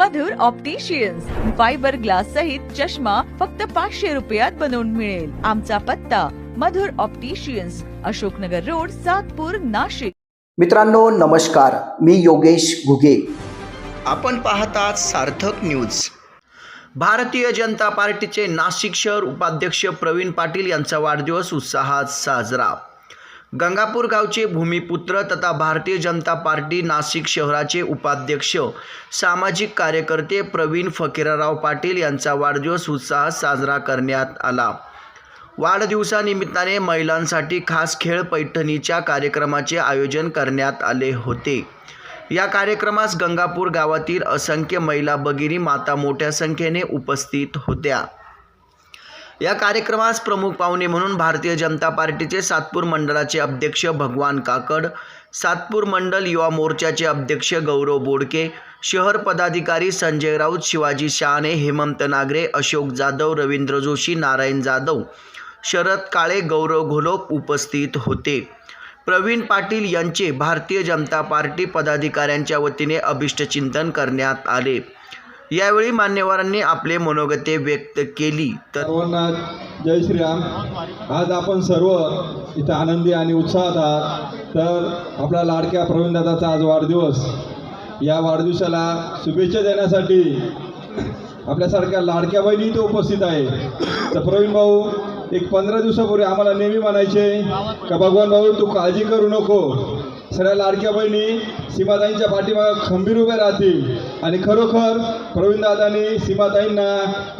मधुर opticians fibre glass सहित चष्मा फक्त पाचशे रुपयात बनवून मिळेल. आमचा पत्ता मधुर ऑप्टिशियन्स अशोकनगर रोड सातपूर नाशिक. मित्रांनो नमस्कार. मी योगेश घुगे. आपण पाहतात सार्थक न्यूज भारतीय जनता पार्टीचे नाशिक शहर उपाध्यक्ष प्रवीण पाटील यांचा वाढदिवस उत्साहात साजरा. गंगापूर गावचे भूमिपुत्र तथा भारतीय जनता पार्टी नाशिक शहराचे उपाध्यक्ष सामाजिक कार्यकर्ते प्रवीण फकीरराव पाटील यांचा वाढदिवस उत्साहात साजरा करण्यात आला. वाढदिवसानिमित्ताने महिलांसाठी खास खेळ पैठणीच्या कार्यक्रमाचे आयोजन करण्यात आले होते. या कार्यक्रमास गंगापूर गावातील असंख्य महिला भगिनी माता मोठ्या संख्येने उपस्थित होत्या. या कार्यक्रमास प्रमुख पाहुणे म्हणून भारतीय जनता पार्टीचे सातपूर मंडळाचे अध्यक्ष भगवान काकड सातपूर मंडल युवा मोर्चाचे अध्यक्ष गौरव बोडके शहर पदाधिकारी संजय राऊत शिवाजी शहाणे हेमंत नागरे अशोक जाधव रवींद्र जोशी नारायण जाधव शरद काळे गौरव घोलोप उपस्थित होते. प्रवीण पाटील यांचे भारतीय जनता पार्टी पदाधिकाऱ्यांच्या वतीने अभिष्टचिंतन करण्यात आले. यावेळी मान्यवरांनी आपले मनोगते व्यक्त केली. तर सर्वांना जय श्रीराम. आज आपण सर्व इथं आनंदी आणि उत्साहात आहात. तर आपला लाडक्या प्रवीणदादाचा आज वाढदिवस. या वाढदिवसाला शुभेच्छा देण्यासाठी आपल्यासारख्या लाडक्या बहिणी इथं उपस्थित आहे. तर प्रवीण भाऊ एक पंधरा दिवसापूर्वी आम्हाला नेहमी म्हणायचे का भगवान भाऊ तू काळजी करू नको. सगळ्या लाडक्या बहिणी सीमाताईंच्या पाठीमागं खंबीर उभ्या राहतील. आणि खरोखर प्रवीणदादांनी सीमाताईंना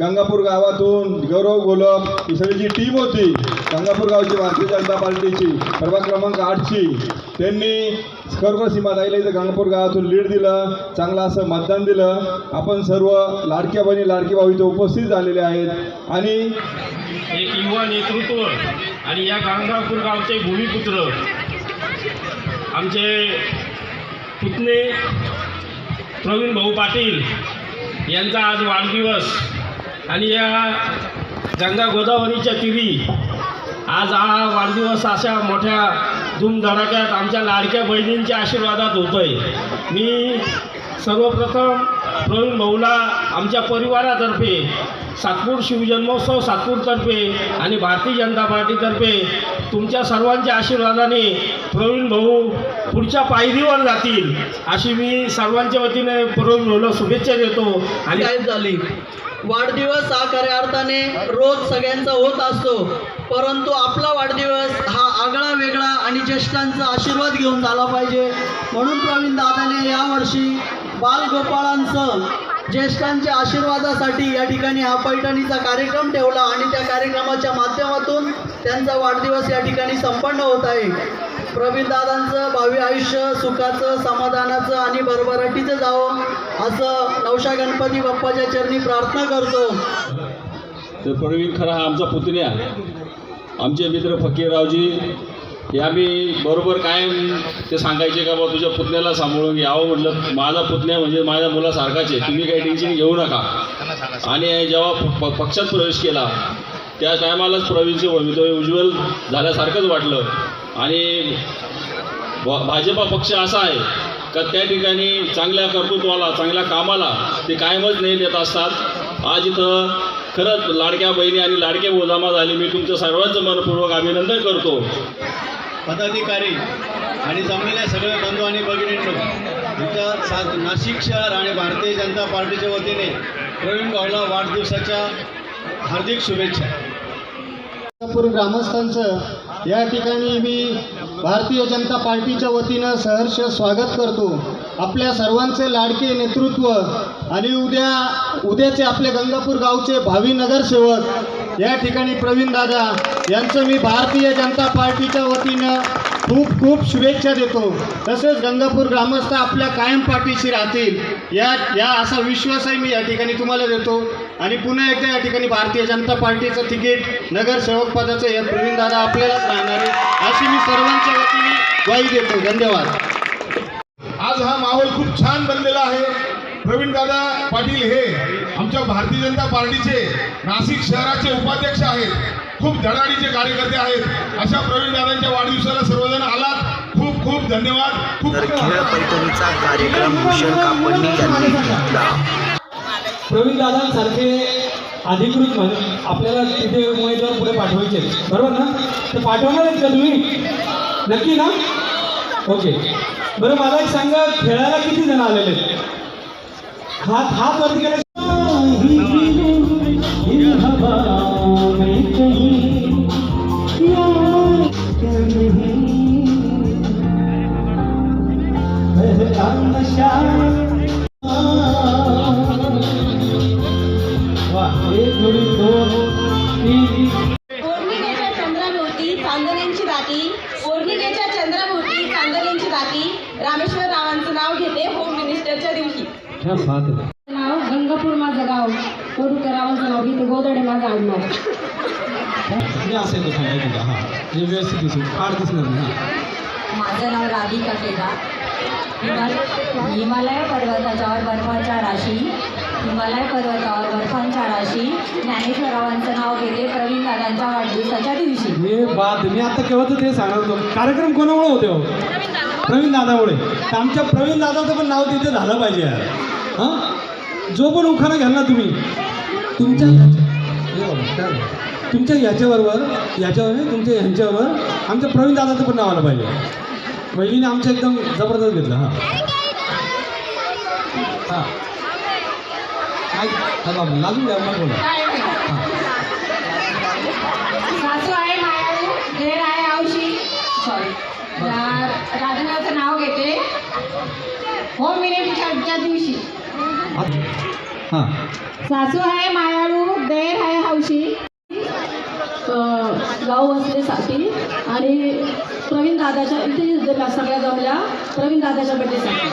गंगापूर गावातून गौरव गोलप ही सगळी जी टीम होती. गंगापूर गावची भारतीय जनता पार्टीची प्रभाग क्रमांक आठची. त्यांनी खरोखर सीमाताईला इथं गंगापूर गावातून लीड दिलं चांगलं असं मतदान दिलं. आपण सर्व लाडक्या बहिणी लाडकी भाऊ इथं उपस्थित झालेले आहेत. आणि एक युवा नेतृत्व आणि या गंगापूर गावचे भूमिपुत्र आमचे पुतणे प्रवीण भाऊ पाटील यांचा आज वाढदिवस आणि या गंगा गोदावरीच्या तिरी आज हा वाढदिवस अशा मोठ्या धूमधडाक्यात आमच्या लाडक्या बहिणींच्या आशीर्वादात होतोय. मी सर्वप्रथम प्रवीण भाऊला आमच्या परिवारातर्फे सातपूर शिवजन्मोत्सव सातपूरतर्फे आणि भारतीय जनता पार्टीतर्फे तुमच्या सर्वांच्या आशीर्वादाने प्रवीण भाऊ पुढच्या पायरीवर जातील अशी मी सर्वांच्या वतीने प्रवीण भाऊला शुभेच्छा देतो. आणि झाली. वाढदिवस हा खऱ्या अर्थाने रोज सगळ्यांचा होत असतो. परंतु आपला वाढदिवस हा आगळा वेगळा आणि ज्येष्ठांचा आशीर्वाद घेऊन झाला पाहिजे. म्हणून प्रवीण दादाने यावर्षी बालगोपाळांचं ज्येष्ठांच्या आशीर्वादासाठी या ठिकाणी हा पैठणीचा कार्यक्रम ठेवला आणि त्या कार्यक्रमाच्या माध्यमातून त्यांचा वाढदिवस या ठिकाणी संपन्न होत आहे. प्रवीण दादांचं भावी आयुष्य सुखाचं समाधानाचं आणि भरभराटीचं जावं असं नवशा गणपती बाप्पाच्या चरणी प्रार्थना करतो. तर प्रवीण खरा हा आमचा पुतण्या. आमचे मित्र फकीररावजी हे आम्ही बरोबर कायम ते सांगायचे का बा तुझ्या पुतण्याला सांभाळून घ्यावं म्हटलं माझा पुतण्या म्हणजे माझ्या मुलासारखाच आहे. तुम्ही काही टेन्शन घेऊ नका. आणि जेव्हा पक्षात प्रवेश केला त्या टायमालाच प्रवीणचे भवितव्य उज्ज्वल झाल्यासारखंच वाटलं. आणि भा- भाजपा पक्ष असा आहे का त्या ठिकाणी चांगल्या कर्तृत्वाला चांगल्या कामाला ते कायमच नाही येत असतात. आज इथं खरंच लाडक्या बहिणी आणि लाडके मोजामा झाले. मी तुमचं सर्वांचं मनपूर्वक अभिनंदन करतो. पदाधिकारी आणि जमलेल्या सगळ्या बंधू आणि भगिनींनो तुमच्या सा नाशिक शहर आणि भारतीय जनता पार्टीच्या वतीने प्रवीण भाऊला वाढदिवसाच्या हार्दिक शुभेच्छा. ग्रामस्थांचं या ठिकाणी मी भारतीय जनता पार्टीच्या वतीनं सहर्ष स्वागत करतो. आपल्या सर्वांचे लाडके नेतृत्व आणि उद्या उद्याचे आपले गंगापूर गावचे भावी नगरसेवक या ठिकाणी प्रवीण दादा यांचं मी भारतीय जनता पार्टीच्या वतीनं खूप खूप शुभेच्छा देतो. तसेच गंगापूर ग्रामस्थ आपल्या कायम पाठीशी राहतील. या या असा विश्वासही मी या ठिकाणी तुम्हाला देतो. आणि पुन्हा एकदा या ठिकाणी भारतीय जनता पार्टीचं तिकीट नगरसेवक पदाचं या प्रवीण दादा आपल्यालाच राहणार आहे अशी मी सर्वांच्या वतीने ग्वाही देतो. धन्यवाद. आज हा माहोल खूप छान बनलेला आहे. प्रवीणदादा पाटील हे आमच्या भारतीय जनता पार्टीचे नाशिक शहराचे उपाध्यक्ष आहेत. खूप धडाडीचे कार्यकर्ते आहेत. अशा प्रवीणदादांच्या वाढदिवसाला सर्वजण आलात. खूप खूप धन्यवाद. खूप कार्यक्रम भूषण कापडणी यांनी घेतला. प्रवीण दादांसारखे अधिकृत म्हणजे आपल्याला तिथे उमेदवार पुढे पाठवायचे आहेत. बरोबर ना? तर पाठवणार आहेत का तुम्ही? नक्की ना? ओके. बरं मला एक सांगा खेळायला किती जण आलेले आहेत? हात हात वरती केले. चंद्राभोवती चांदण्यांची राती पौर्णिमेच्या चंद्राभोवती चांदण्यांची राती रामेश्वर रावांचं नाव घेते होम मिनिस्टरच्या दिवशी. क्या बात आहे. नाव गंगापूर माझं गाव. कोडूकर रावांचं नाव. घेते गोदडे माझं आडनाव. मी असेल तो सांगायचं तुला हां. जे व्यवस्थित दिसून फार दिसणार नाही हां. माझं नाव राधिका केदार. हिमाल हिमालय पर्वताच्यावर बर्फाच्या राशी. हिमालय पर्वतावर बर्फांच्या राशी. ज्ञानेश्वररावांचं नाव घेते प्रवीण दादांच्या वाढदिवसाच्या दिवशी. हे बात मी आता केव्हाच ते सांगत होतो. कार्यक्रम कोणामुळे होते हो? प्रवीण दादामुळे. तर आमच्या प्रवीण दादाचं पण नाव तिथे झालं पाहिजे. यार हां? जो पण उखाणा घ्याल ना तुम्ही. तुमच्या तुमच्या याच्याबरोबर याच्यावर नाही, तुमच्या ह्यांच्यावर आमच्या प्रवीण दादाचं पण नाव आलं पाहिजे. वहिनीने आमचं एकदम जबरदस्त घेतलं हां. हां. ऐक हा लाजून द्या मग बोला सासू आहे मायाळू देर आहे औशी सॉरी राजनाचं नाव घेते होम मिनिस्टरच्या दिवशी हां सासू आहे मायाळू देर आहे हौशी. गाव वसलेसाठी. आणि प्रवीण दादाच्या इथे सगळ्या जमल्या प्रवीण दादाच्या बड्डेसाठी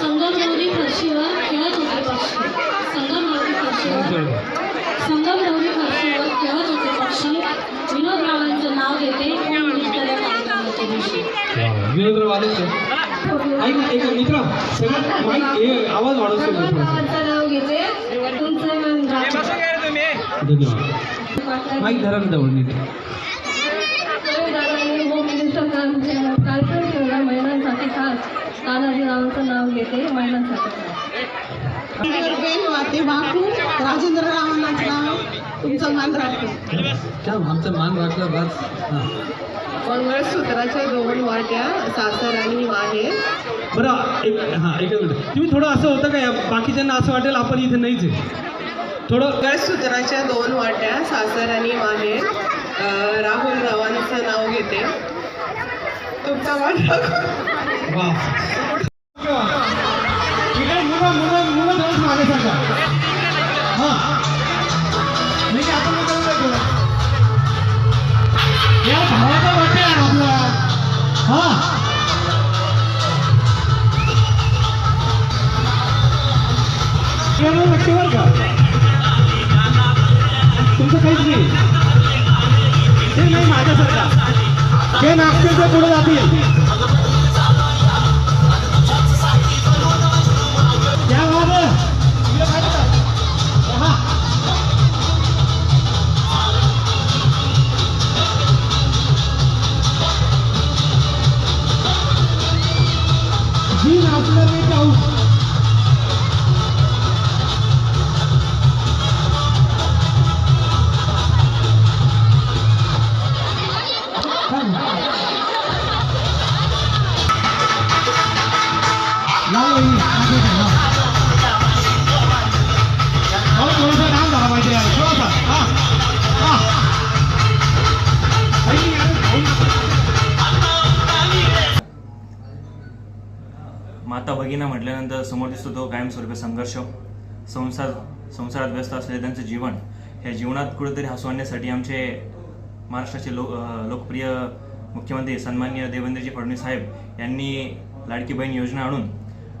संगमरवरी फरशीवर खेळत होते पक्षी. संगमरवरी फरशीवर संगमरवरी फरशीवर खेळत होते पक्षी. विनोद रावांचं नाव घेते. विनोद वाले ऐक एक मित्र सगळं माईक हे आवाज वाढवतो विनोद रावांचं नाव घेते. तुमचं. धन्यवाद. माईक धरा ना जवळ नीट. दादांनी कार्यक्रम ठेवला महिलांसाठी खास तानाजीरावांचं नाव घेते महिलांसाठी वाते राजेंद्र रावांचं नाव तुमचं मान राखतो. क्या आमचा मान राखला बस. हां. मंगळसूत्राच्या दोन वाट्या सासर आणि माहेर बरं एक हां एकच मिनिट. तुम्ही थोडं असं होतं का या? बाकीच्यांना असं वाटेल आपण इथे नाहीच आहे. थोडं मंगळसूत्राच्या दोन वाट्या सासर आणि माहेर राहुल रावांचं नाव घेते. तुमचा मान राखतो वा इकडे मुलं मुलं मुलं थोडंच मागे सांगा. हां. नागपूरच्या पुढे जातील. भगिना म्हटल्यानंतर समोर दिसतो तो कायमस्वरूपी संघर्ष संसार संसारात व्यस्त असलेले त्यांचं जीवन. ह्या जीवनात कुठेतरी हसू आणण्यासाठी आमचे महाराष्ट्राचे लो लोकप्रिय मुख्यमंत्री सन्मान्य देवेंद्रजी फडणवीस साहेब यांनी लाडकी बहीण योजना आणून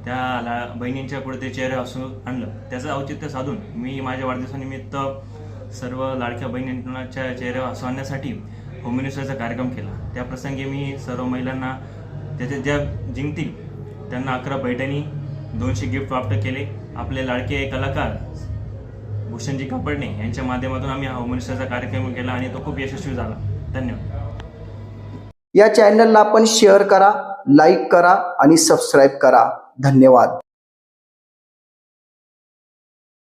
त्या ला बहिणींच्या कुठेतरी चेहरे हसू आणलं. त्याचं औचित्य साधून मी माझ्या वाढदिवसानिमित्त सर्व लाडक्या बहिणींच्या चेहऱ्यावर हसू आणण्यासाठी होम मिनिस्टरचा कार्यक्रम केला. त्या प्रसंगी मी सर्व महिलांना त्याचे ज्या जिंकतील त्यांना अकरा पैठणी दोनशे गिफ्ट प्राप्त केले. आपले लाडके कलाकार भूषणजी कापडणे यांच्या माध्यमातून आम्ही हा होम कार्यक्रम केला आणि तो खूप यशस्वी झाला. धन्यवाद. या चॅनलला आपण शेअर करा लाईक करा आणि सबस्क्राईब करा. धन्यवाद.